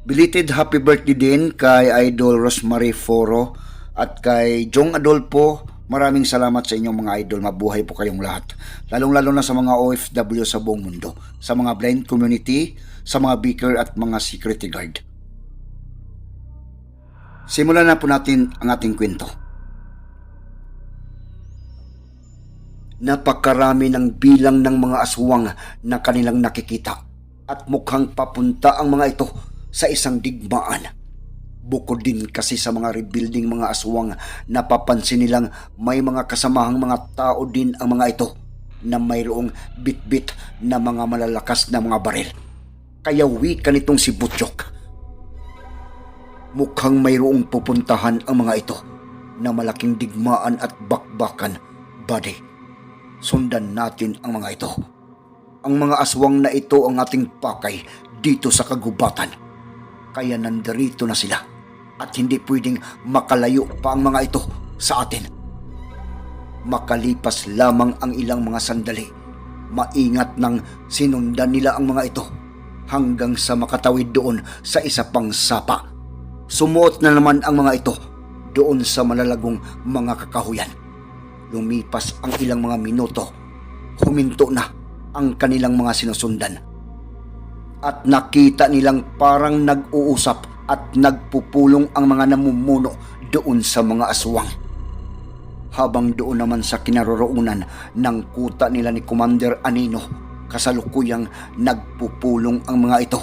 Belated happy birthday din kay Idol Rosemary Foro at kay Jong Adolfo. Maraming salamat sa inyong mga idol. Mabuhay po kayong lahat. Lalong-lalo na sa mga OFW sa buong mundo. Sa mga blind community, sa mga beaker at mga security guard. Simulan na po natin ang ating kwento. Napakarami ng bilang ng mga aswang na kanilang nakikita at mukhang papunta ang mga ito sa isang digmaan. Bukod din kasi sa mga rebuilding mga aswang, napapansin nilang may mga kasamahang mga tao din ang mga ito na mayroong bit-bit na mga malalakas na mga baril. Kaya wika nitong si Butchok. Mukhang mayroong pupuntahan ang mga ito na malaking digmaan at bakbakan. Buddy, sundan natin ang mga ito. Ang mga aswang na ito ang ating pakay dito sa kagubatan kaya nandarito na sila at hindi pwedeng makalayo pa ang mga ito sa atin. Makalipas lamang ang ilang mga sandali, maingat nang sinundan nila ang mga ito hanggang sa makatawid doon sa isa pang sapa. Sumuot na naman ang mga ito doon sa malalagong mga kakahuyan. Lumipas ang ilang mga minuto, huminto na ang kanilang mga sinusundan at nakita nilang parang nag-uusap at nagpupulong ang mga namumuno doon sa mga aswang. Habang doon naman sa kinaroroonan ng kuta nila ni Commander Anino, kasalukuyang nagpupulong ang mga ito.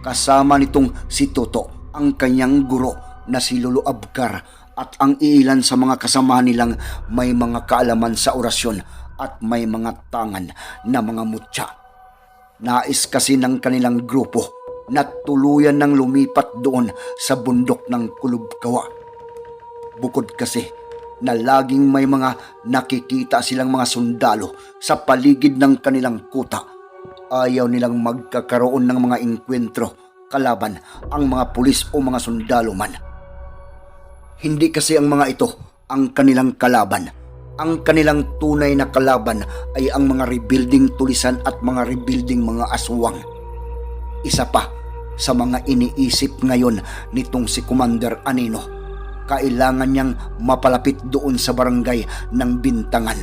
Kasama nitong si Toto, ang kanyang guro na si Lolo Abkar at ang ilan sa mga kasama nilang may mga kaalaman sa orasyon at may mga tangan na mga mutya. Nais kasi ng kanilang grupo na tuluyan ng lumipat doon sa bundok ng Kulubkawa. Bukod kasi na laging may mga nakikita silang mga sundalo sa paligid ng kanilang kuta. Ayaw nilang magkakaroon ng mga inkwentro kalaban ang mga pulis o mga sundalo man. Hindi kasi ang mga ito ang kanilang kalaban ang kanilang tunay na kalaban ay ang mga rebuilding tulisan at mga rebuilding mga aswang. Isa pa sa mga iniisip ngayon nitong si Commander Anino, kailangan niyang mapalapit doon sa barangay ng Bintangan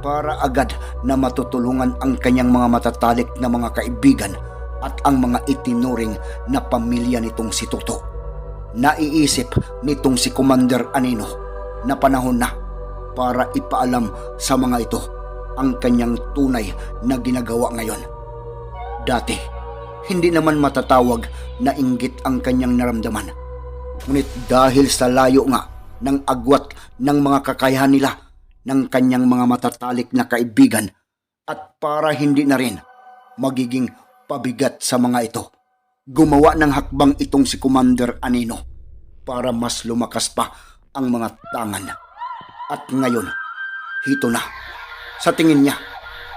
para agad na matutulungan ang kanyang mga matatalik na mga kaibigan at ang mga itinuring na pamilya nitong si Toto. Naiisip nitong si Commander Anino na panahon na para ipaalam sa mga ito ang kanyang tunay na ginagawa ngayon. Dati, hindi naman matatawag na inggit ang kanyang naramdaman. Ngunit dahil sa layo nga ng agwat ng mga kakayahan nila ng kanyang mga matatalik na kaibigan at para hindi na rin magiging pabigat sa mga ito. Gumawa ng hakbang itong si Commander Anino para mas lumakas pa ang mga tangan at ngayon, hito na. Sa tingin niya,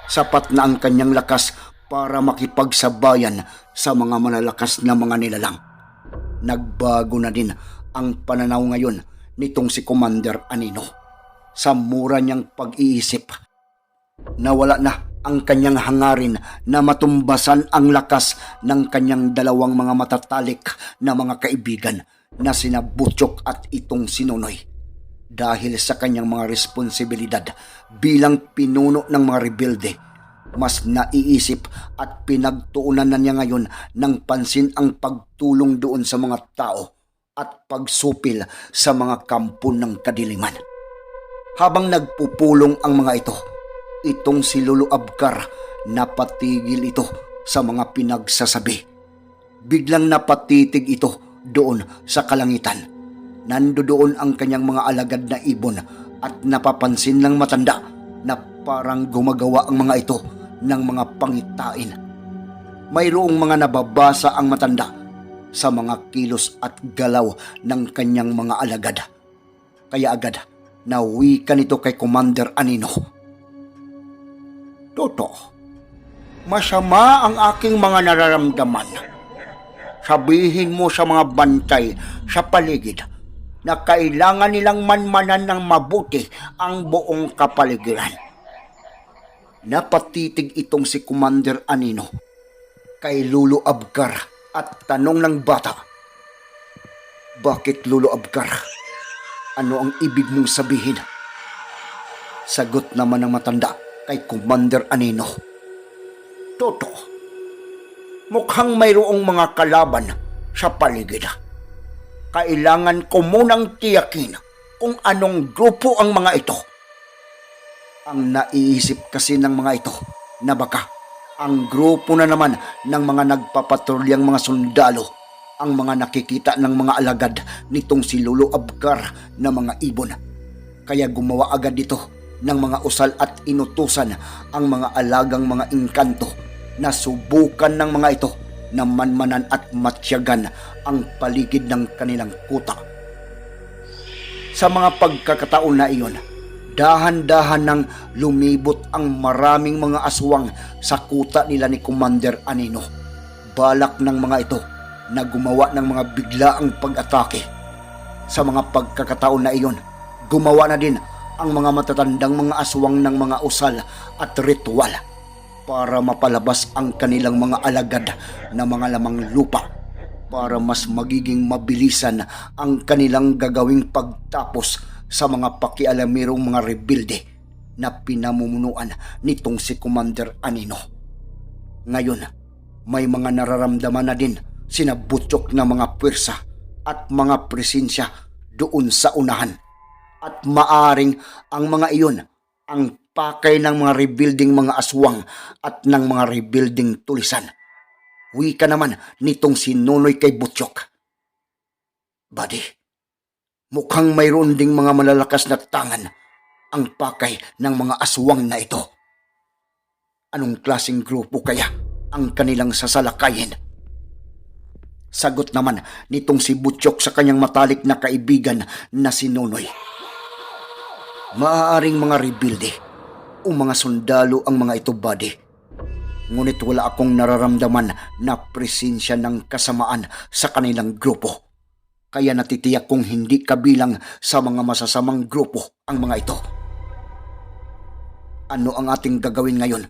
sapat na ang kanyang lakas para makipagsabayan sa mga malalakas na mga nilalang. Nagbago na din ang pananaw ngayon nitong si Commander Anino. Sa mura niyang pag-iisip, nawala na ang kanyang hangarin na matumbasan ang lakas ng kanyang dalawang mga matatalik na mga kaibigan na sina Butchok at itong sinunoy dahil sa kanyang mga responsibilidad bilang pinuno ng mga rebelde. Mas naiisip at pinagtuunan na niya ngayon ng pansin ang pagtulong doon sa mga tao at pagsupil sa mga kampo ng kadiliman. Habang nagpupulong ang mga ito, itong si Lolo Abkar napatigil ito sa mga pinagsasabi. Biglang napatitig ito doon sa kalangitan nandoon ang kanyang mga alagad na ibon at napapansin ng matanda na parang gumagawa ang mga ito ng mga pangitain. Mayroong mga nababasa ang matanda sa mga kilos at galaw ng kanyang mga alagad. Kaya agad, nawi ka nito kay Commander Anino. Toto, masama ang aking mga nararamdaman. Sabihin mo sa mga bantay sa paligid na kailangan nilang manmanan ng mabuti ang buong kapaligiran. Napatitig itong si Commander Anino kay Lulu Abgar at tanong ng bata, Bakit Lulu Abgar? Ano ang ibig mong sabihin? Sagot naman ng matanda kay Commander Anino. Toto, mukhang mayroong mga kalaban sa paligid. Kailangan ko munang tiyakin kung anong grupo ang mga ito. Ang naiisip kasi ng mga ito na baka ang grupo na naman ng mga nagpapatrulyang mga sundalo ang mga nakikita ng mga alagad nitong si Lolo Abgar na mga ibon. Kaya gumawa agad dito ng mga usal at inutusan ang mga alagang mga engkanto na subukan ng mga ito na manmanan at matyagan ang paligid ng kanilang kuta. Sa mga pagkakataon na iyon, dahan-dahan nang lumibot ang maraming mga aswang sa kuta nila ni Commander Anino. Balak ng mga ito na gumawa ng mga biglaang pag-atake. Sa mga pagkakataon na iyon, gumawa na din ang mga matatandang mga aswang ng mga usal at ritual para mapalabas ang kanilang mga alagad na mga lamang lupa para mas magiging mabilisan ang kanilang gagawing pagtapos sa mga pakialamirong mga rebilde na pinamumunuan nitong si Commander Anino. Ngayon, may mga nararamdaman na din sinabutyok na mga pwersa at mga presensya doon sa unahan. At maaring ang mga iyon ang pakay ng mga rebuilding mga aswang at ng mga rebuilding tulisan. Wika naman nitong si Nonoy kay Butyok. Buddy, mukhang mayroon ding mga malalakas na tangan ang pakay ng mga aswang na ito. Anong klaseng grupo kaya ang kanilang sasalakayin? Sagot naman nitong si Butchok sa kanyang matalik na kaibigan na si Nonoy. Maaaring mga rebuilde o mga sundalo ang mga ito, buddy. Ngunit wala akong nararamdaman na presensya ng kasamaan sa kanilang grupo. Kaya natitiyak kong hindi kabilang sa mga masasamang grupo ang mga ito. Ano ang ating gagawin ngayon,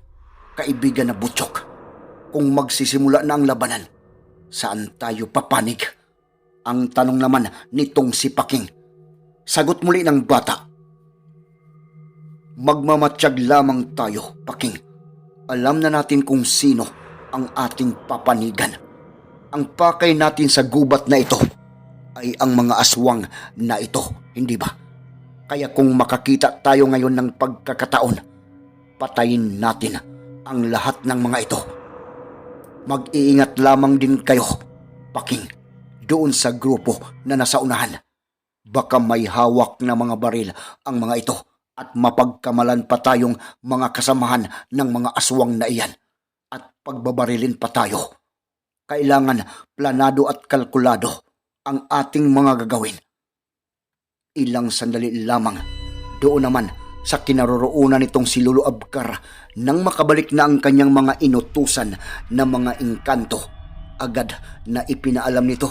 kaibigan na Butchok? Kung magsisimula na ang labanan, saan tayo papanig? Ang tanong naman nitong si Paking. Sagot muli ng bata. Magmamatsyag lamang tayo, Paking. Alam na natin kung sino ang ating papanigan. Ang pakay natin sa gubat na ito ay ang mga aswang na ito, hindi ba? Kaya kung makakita tayo ngayon ng pagkakataon, patayin natin ang lahat ng mga ito. Mag-iingat lamang din kayo, Paking, doon sa grupo na nasa unahan. Baka may hawak na mga baril ang mga ito at mapagkamalan pa tayong mga kasamahan ng mga aswang na iyan at pagbabarilin pa tayo. Kailangan planado at kalkulado ang ating mga gagawin. Ilang sandali lamang, doon naman sa kinaroroonan nitong si Lolo Abkar nang makabalik na ang kanyang mga inutusan na mga engkanto. Agad na ipinaalam nito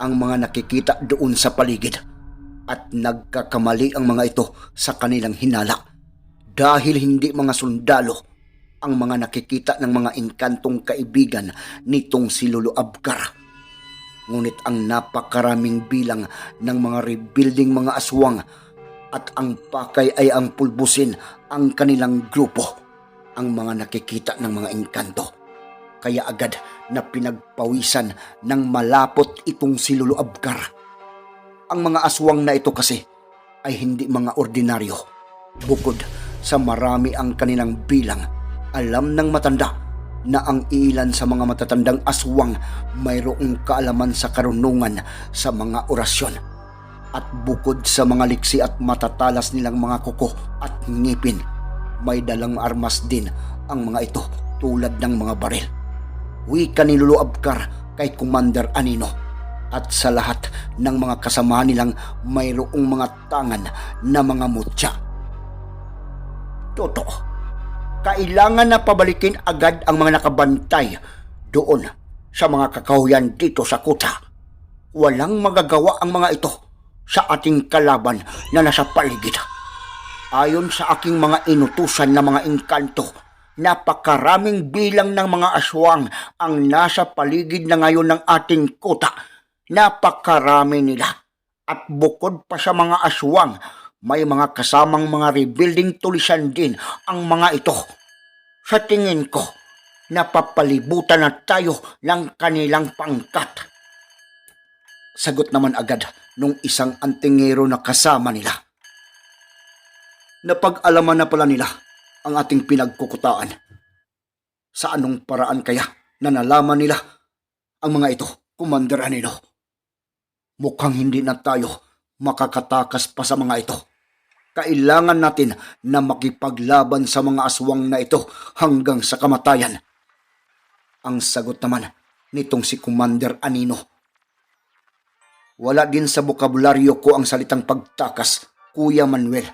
ang mga nakikita doon sa paligid at nagkakamali ang mga ito sa kanilang hinala dahil hindi mga sundalo ang mga nakikita ng mga engkantong kaibigan nitong si Lolo Abkar. Ngunit ang napakaraming bilang ng mga rebuilding mga aswang at ang pakay ay ang pulbusin ang kanilang grupo, ang mga nakikita ng mga engkanto. Kaya agad na pinagpawisan ng malapot itong si Lolo Abkar. Ang mga aswang na ito kasi ay hindi mga ordinaryo. Bukod sa marami ang kanilang bilang, alam ng matanda na ang ilan sa mga matatandang aswang mayroong kaalaman sa karunungan sa mga orasyon. At bukod sa mga liksi at matatalas nilang mga kuko at ngipin, may dalang armas din ang mga ito tulad ng mga baril. Wika ni Lolo Abkar kay Commander Anino At sa lahat ng mga kasamahan nilang mayroong mga tangan na mga mutya. Totoo. Kailangan na pabalikin agad ang mga nakabantay doon sa mga kakahuyan dito sa kuta. Walang magagawa ang mga ito sa ating kalaban na nasa paligid. Ayon sa aking mga inutusan na mga engkanto, napakaraming bilang ng mga aswang ang nasa paligid na ngayon ng ating kuta. Napakarami nila. At bukod pa sa mga aswang, may mga kasamang mga rebuilding tulisan din ang mga ito. Sa tingin ko, napapalibutan na tayo ng kanilang pangkat. Sagot naman agad nung isang antingero na kasama nila. Napag-alaman na pala nila ang ating pinagkukutaan. Sa anong paraan kaya na nalaman nila ang mga ito, Commander Anino? Mukhang hindi na tayo makakatakas pa sa mga ito. Kailangan natin na makipaglaban sa mga aswang na ito hanggang sa kamatayan. Ang sagot naman nitong si Commander Anino. Wala din sa bokabularyo ko ang salitang pagtakas, Kuya Manuel.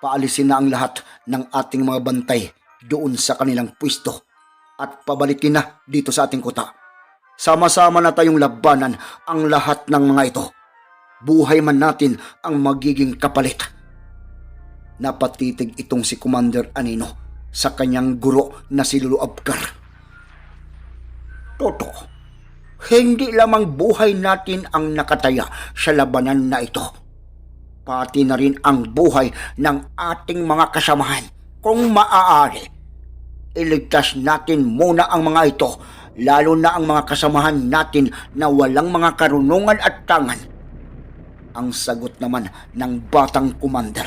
Paalisin na ang lahat ng ating mga bantay doon sa kanilang pwesto at pabalikin na dito sa ating kuta. Sama-sama na tayong labanan ang lahat ng mga ito. Buhay man natin ang magiging kapalit. Napatitig itong si Commander Anino sa kanyang guro na si Lulu Abkar. Toto, hindi lamang buhay natin ang nakataya sa labanan na ito. Pati na rin ang buhay ng ating mga kasamahan. Kung maaari, iligtas natin muna ang mga ito, lalo na ang mga kasamahan natin na walang mga karunungan at tangan. Ang sagot naman ng batang commander.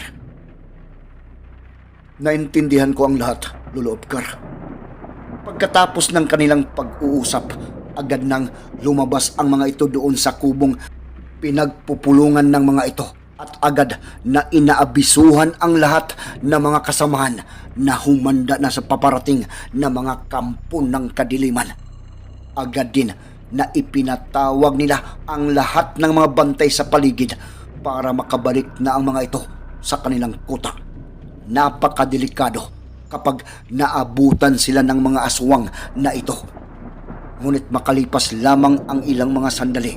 Naintindihan ko ang lahat, Lolo Obkar. Pagkatapos ng kanilang pag-uusap, agad nang lumabas ang mga ito doon sa kubong pinagpupulungan ng mga ito at agad na inaabisuhan ang lahat ng mga kasamahan na humanda na sa paparating na mga kampo ng kadiliman. Agad din na ipinatawag nila ang lahat ng mga bantay sa paligid para makabalik na ang mga ito sa kanilang kuta. Napakadelikado kapag naabutan sila ng mga aswang na ito. Ngunit makalipas lamang ang ilang mga sandali,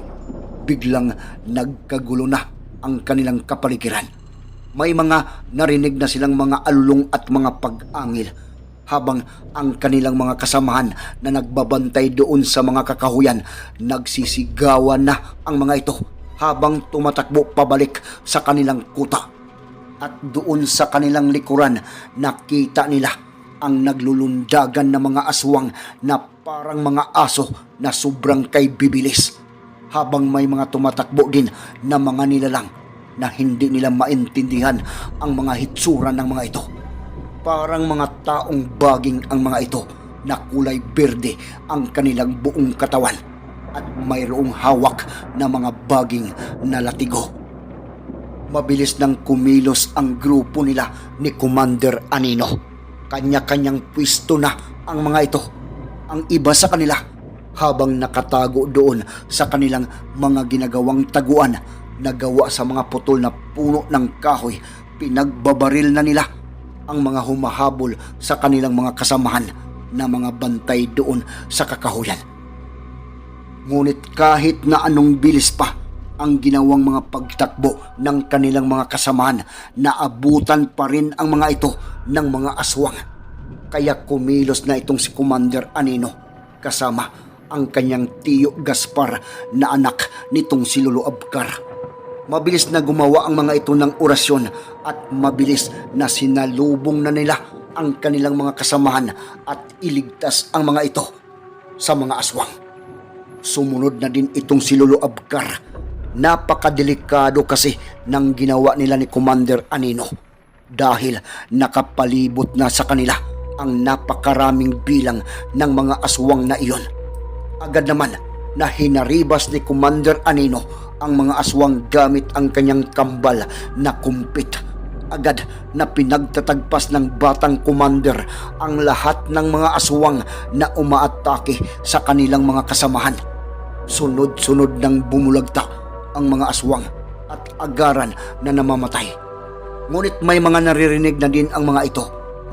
biglang nagkagulo na ang kanilang kapaligiran. May mga narinig na silang mga alulong at mga pag-angil habang ang kanilang mga kasamahan na nagbabantay doon sa mga kakahuyan nagsisigawan na ang mga ito habang tumatakbo pabalik sa kanilang kuta. At doon sa kanilang likuran nakita nila ang naglulundagan na mga aswang na parang mga aso na sobrang kay bibilis habang may mga tumatakbo din na mga nilalang na hindi nila maintindihan ang mga hitsura ng mga ito. Parang mga taong baging ang mga ito na kulay berde ang kanilang buong katawan at mayroong hawak na mga baging na latigo. Mabilis nang kumilos ang grupo nila ni Commander Anino. Kanya-kanyang pwisto na ang mga ito. Ang iba sa kanila habang nakatago doon sa kanilang mga ginagawang taguan na gawa sa mga putol na puno ng kahoy, pinagbabaril na nila ang mga humahabol sa kanilang mga kasamahan na mga bantay doon sa kakahuyan. Ngunit kahit na anong bilis pa ang ginawang mga pagtakbo ng kanilang mga kasamahan, naabutan pa rin ang mga ito ng mga aswang. Kaya kumilos na itong si Commander Anino kasama ang kanyang tiyo Gaspar na anak nitong si Lolo Abkar. Mabilis na gumawa ang mga ito ng orasyon at mabilis na sinalubong na nila ang kanilang mga kasamahan at iligtas ang mga ito sa mga aswang. Sumunod na din itong si Lolo Abkar. Napakadelikado kasi ng ginawa nila ni Commander Anino dahil nakapalibot na sa kanila ang napakaraming bilang ng mga aswang na iyon. Agad naman na hinaribas ni Commander Anino ang mga aswang gamit ang kanyang kambal na kumpit. Agad na pinagtatagpas ng batang commander ang lahat ng mga aswang na umaatake sa kanilang mga kasamahan. Sunod-sunod nang bumulagta ang mga aswang at agaran na namamatay. Ngunit may mga naririnig na din ang mga ito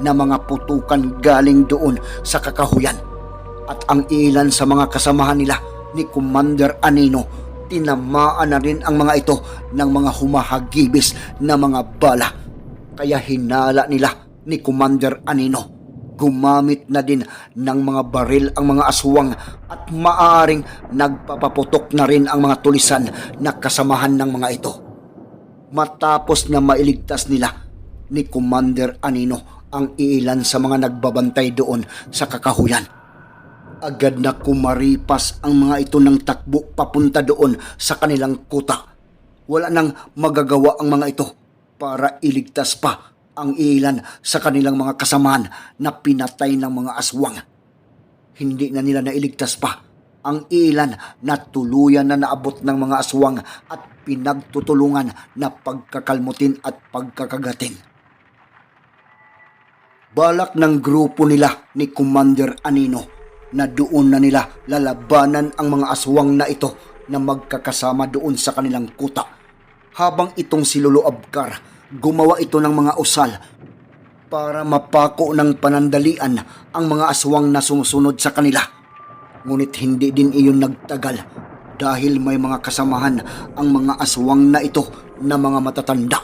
na mga putukan galing doon sa kakahuyan. At ang ilan sa mga kasamahan nila ni Commander Anino, tinamaan na rin ang mga ito ng mga humahagibis na mga bala. Kaya hinala nila ni Commander Anino. Gumamit na din ng mga baril ang mga aswang at maaring nagpapaputok na rin ang mga tulisan na kasamahan ng mga ito matapos na mailigtas nila ni Commander Anino ang ilan sa mga nagbabantay doon sa kakahuyan. Agad na kumaripas ang mga ito ng takbo papunta doon sa kanilang kuta. Wala nang magagawa ang mga ito para iligtas pa ang ilan sa kanilang mga kasamahan na pinatay ng mga aswang. Hindi na nila nailigtas pa ang ilan na tuluyan na naabot ng mga aswang at pinagtutulungan na pagkakalmutin at pagkakagatin. Balak ng grupo nila ni Commander Anino na doon na nila lalabanan ang mga aswang na ito na magkakasama doon sa kanilang kuta. Habang itong si Lolo Abkar, gumawa ito ng mga usal para mapako ng panandalian ang mga aswang na sumusunod sa kanila. Ngunit hindi din iyon nagtagal dahil may mga kasamahan ang mga aswang na ito na mga matatanda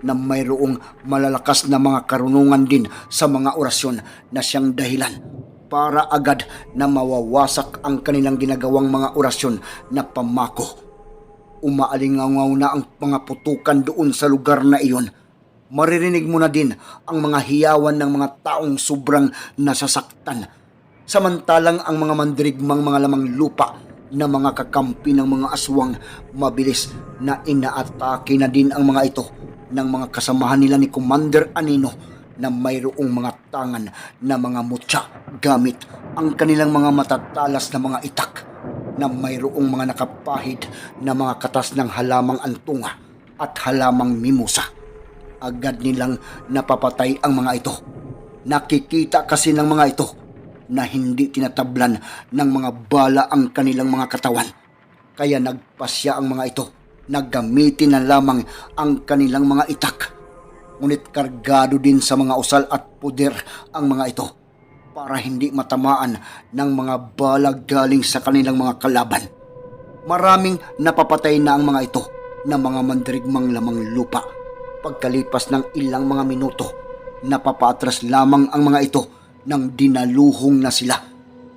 na mayroong malalakas na mga karunungan din sa mga orasyon na siyang dahilan para agad na mawawasak ang kanilang ginagawang mga orasyon na pamako. Umaalingaw na ang mga putukan doon sa lugar na iyon. Maririnig mo na din ang mga hiyawan ng mga taong sobrang nasasaktan. Samantalang ang mga mandirigmang mga lamang lupa na mga kakampi ng mga aswang mabilis na inaatake na din ang mga ito ng mga kasamahan nila ni Commander Anino na mayroong mga tangan na mga mutya gamit ang kanilang mga matatalas na mga itak na mayroong mga nakapahid na mga katas ng halamang antunga at halamang mimosa. Agad nilang napapatay ang mga ito. Nakikita kasi ng mga ito na hindi tinatablan ng mga bala ang kanilang mga katawan. Kaya nagpasya ang mga ito na gamitin na lamang ang kanilang mga itak. Ngunit kargado din sa mga usal at puder ang mga ito para hindi matamaan ng mga bala galing sa kanilang mga kalaban. Maraming napapatay na ang mga ito na mga mandirigmang lamang lupa. Pagkalipas ng ilang mga minuto, napapatras lamang ang mga ito nang dinaluhong na sila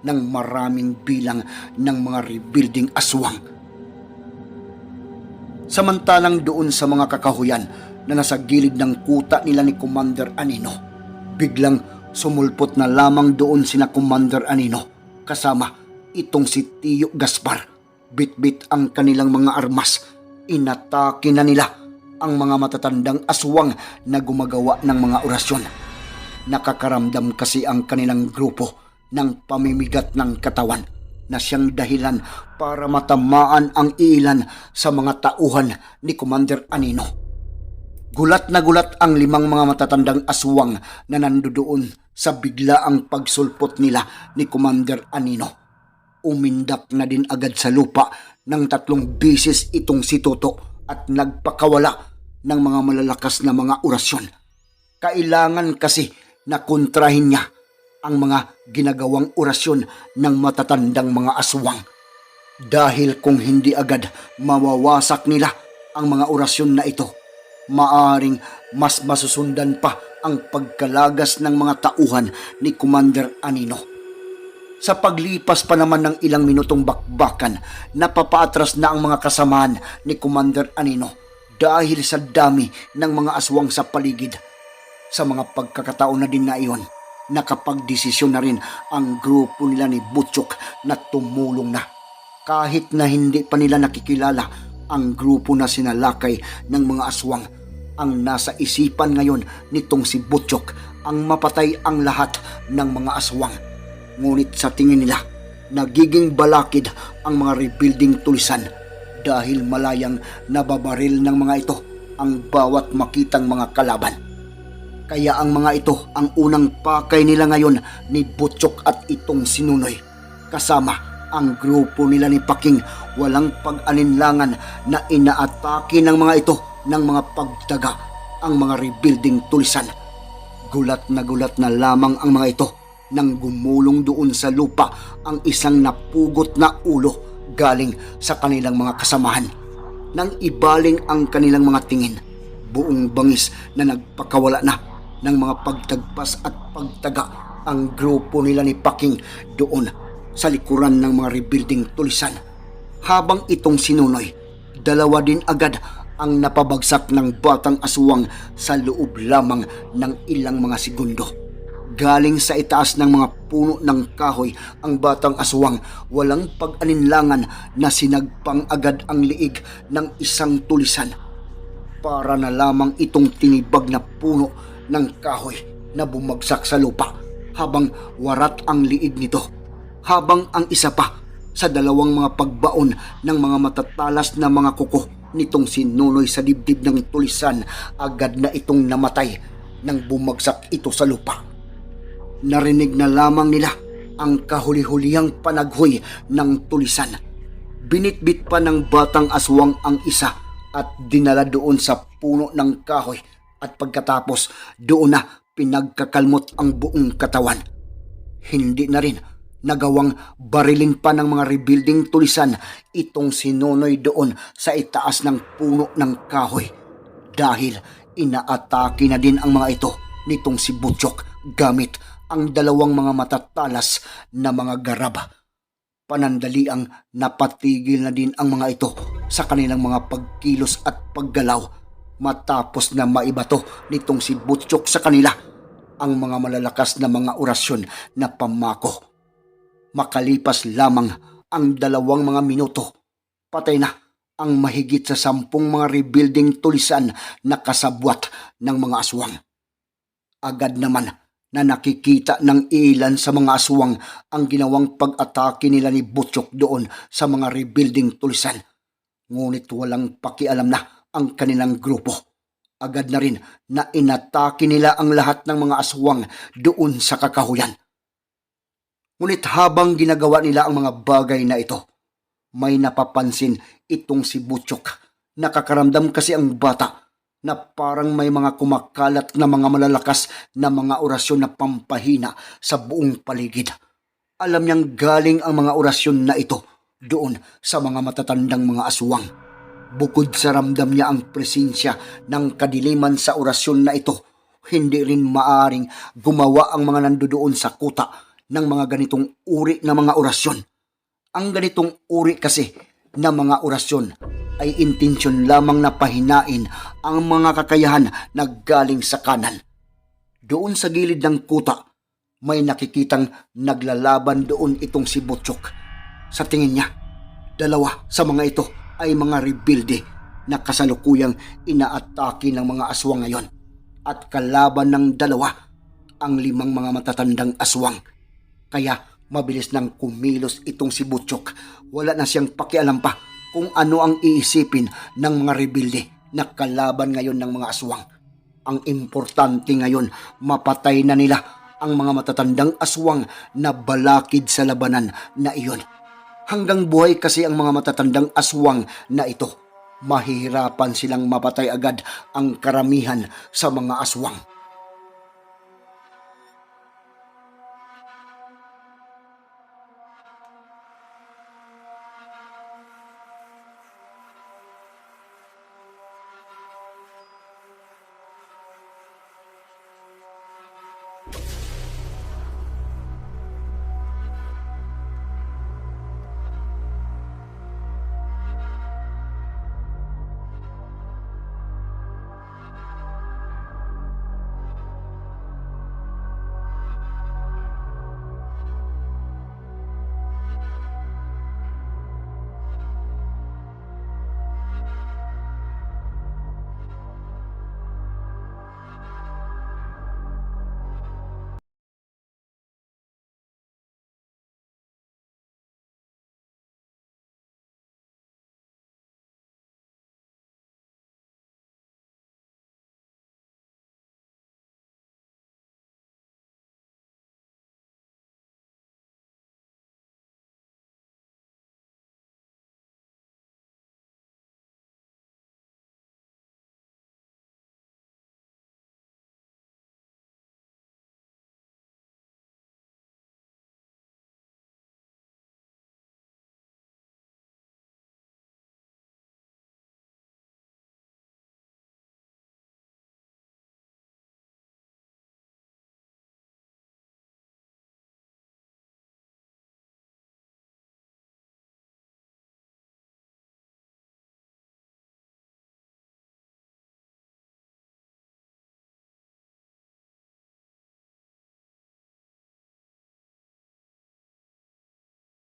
ng maraming bilang ng mga rebuilding aswang. Samantalang doon sa mga kakahuyan na nasa gilid ng kuta nila ni Commander Anino, biglang sumulpot na lamang doon sina Commander Anino kasama itong si Tiyo Gaspar. Bit-bit ang kanilang mga armas. Inatake na nila ang mga matatandang aswang na gumagawa ng mga orasyon. Nakakaramdam kasi ang kanilang grupo ng pamimigat ng katawan na siyang dahilan para matamaan ang ilan sa mga tauhan ni Commander Anino. Gulat na gulat ang limang mga matatandang aswang na nandoon sa biglaang pagsulpot nila ni Commander Anino. Umindak na din agad sa lupa ng tatlong bisis itong si Toto at nagpakawala ng mga malalakas na mga orasyon. Kailangan kasi na kontrahin niya ang mga ginagawang orasyon ng matatandang mga aswang. Dahil kung hindi agad mawawasak nila ang mga orasyon na ito, maaring mas masusundan pa ang pagkalagas ng mga tauhan ni Commander Anino. Sa paglipas pa naman ng ilang minutong bakbakan, napapaatras na ang mga kasamahan ni Commander Anino dahil sa dami ng mga aswang sa paligid. Sa mga pagkakataon na din na iyon, nakapagdesisyon na rin ang grupo nila ni Butchok na tumulong na. Kahit na hindi pa nila nakikilala ang grupo na sinalakay ng mga aswang, ang nasa isipan ngayon nitong si Butchok ang mapatay ang lahat ng mga aswang. Ngunit sa tingin nila, nagiging balakid ang mga rebuilding tulisan dahil malayang nababaril ng mga ito ang bawat makitang mga kalaban. Kaya ang mga ito ang unang pakay nila ngayon ni Butchok at itong sinunoy kasama Ang grupo nila ni Paking walang pag-alinlangan na inaatake ng mga ito ng mga pagdaga ang mga rebuilding tulisan. Gulat na gulat na lamang ang mga ito nang gumulong doon sa lupa ang isang napugot na ulo galing sa kanilang mga kasamahan. Nang ibaling ang kanilang mga tingin, buong bangis na nagpakawala na ng mga pagtagpas at pagtaga ang grupo nila ni Paking doon sa likuran ng mga rebuilding tulisan. Habang itong sinunoy, dalawa din agad ang napabagsak ng batang aswang sa loob lamang ng ilang mga segundo. Galing sa itaas ng mga puno ng kahoy ang batang aswang walang pag-alinlangan na sinagpang agad ang liig ng isang tulisan. Para na lamang itong tinibag na puno ng kahoy na bumagsak sa lupa habang warat ang liig nito. Habang ang isa pa sa dalawang mga pagbaon ng mga matatalas na mga kuko nitong sinunoy sa dibdib ng tulisan agad na itong namatay nang bumagsak ito sa lupa. Narinig na lamang nila ang kahuli-hulihang panaghoy ng tulisan. Binitbit pa ng batang aswang ang isa at dinala doon sa puno ng kahoy at pagkatapos doon na pinagkakalmot ang buong katawan. Hindi na rin nagawang barilin pa ng mga rebuilding tulisan itong sinunoy doon sa itaas ng puno ng kahoy dahil inaatake na din ang mga ito nitong si Butchok gamit ang dalawang mga matatalas na mga garaba. Panandaliang napatigil na din ang mga ito sa kanilang mga pagkilos at paggalaw matapos na maibato nitong si Butchok sa kanila ang mga malalakas na mga orasyon na pamako. Makalipas lamang ang dalawang mga minuto, patay na ang mahigit sa sampung mga rebuilding tulisan na kasabwat ng mga aswang. Agad naman na nakikita ng ilan sa mga aswang ang ginawang pag-atake nila ni Butchok doon sa mga rebuilding tulisan. Ngunit walang pakialam na ang kanilang grupo. Agad na rin na inatake nila ang lahat ng mga aswang doon sa kakahuyan. Ngunit habang ginagawa nila ang mga bagay na ito, may napapansin itong si Butchok. Nakakaramdam kasi ang bata na parang may mga kumakalat na mga malalakas na mga orasyon na pampahina sa buong paligid. Alam niyang galing ang mga orasyon na ito doon sa mga matatandang mga aswang. Bukod sa ramdam niya ang presensya ng kadiliman sa orasyon na ito, hindi rin maaring gumawa ang mga nandoon sa kuta ng mga ganitong uri na mga orasyon. Ang ganitong uri kasi na mga orasyon ay intensyon lamang na pahinain ang mga kakayahan na galing sa kanan. Doon sa gilid ng kuta, may nakikitang naglalaban doon itong si Butchok. Sa tingin niya, dalawa sa mga ito ay mga rebuilde na kasalukuyang inaatake ng mga aswang ngayon. At kalaban ng dalawa ang limang mga matatandang aswang. Kaya mabilis nang kumilos itong si Butchok. Wala na siyang pakialam pa kung ano ang iisipin ng mga rebilde na kalaban ngayon ng mga aswang. Ang importante ngayon, mapatay na nila ang mga matatandang aswang na balakid sa labanan na iyon. Hanggang buhay kasi ang mga matatandang aswang na ito. Mahihirapan silang mapatay agad ang karamihan sa mga aswang.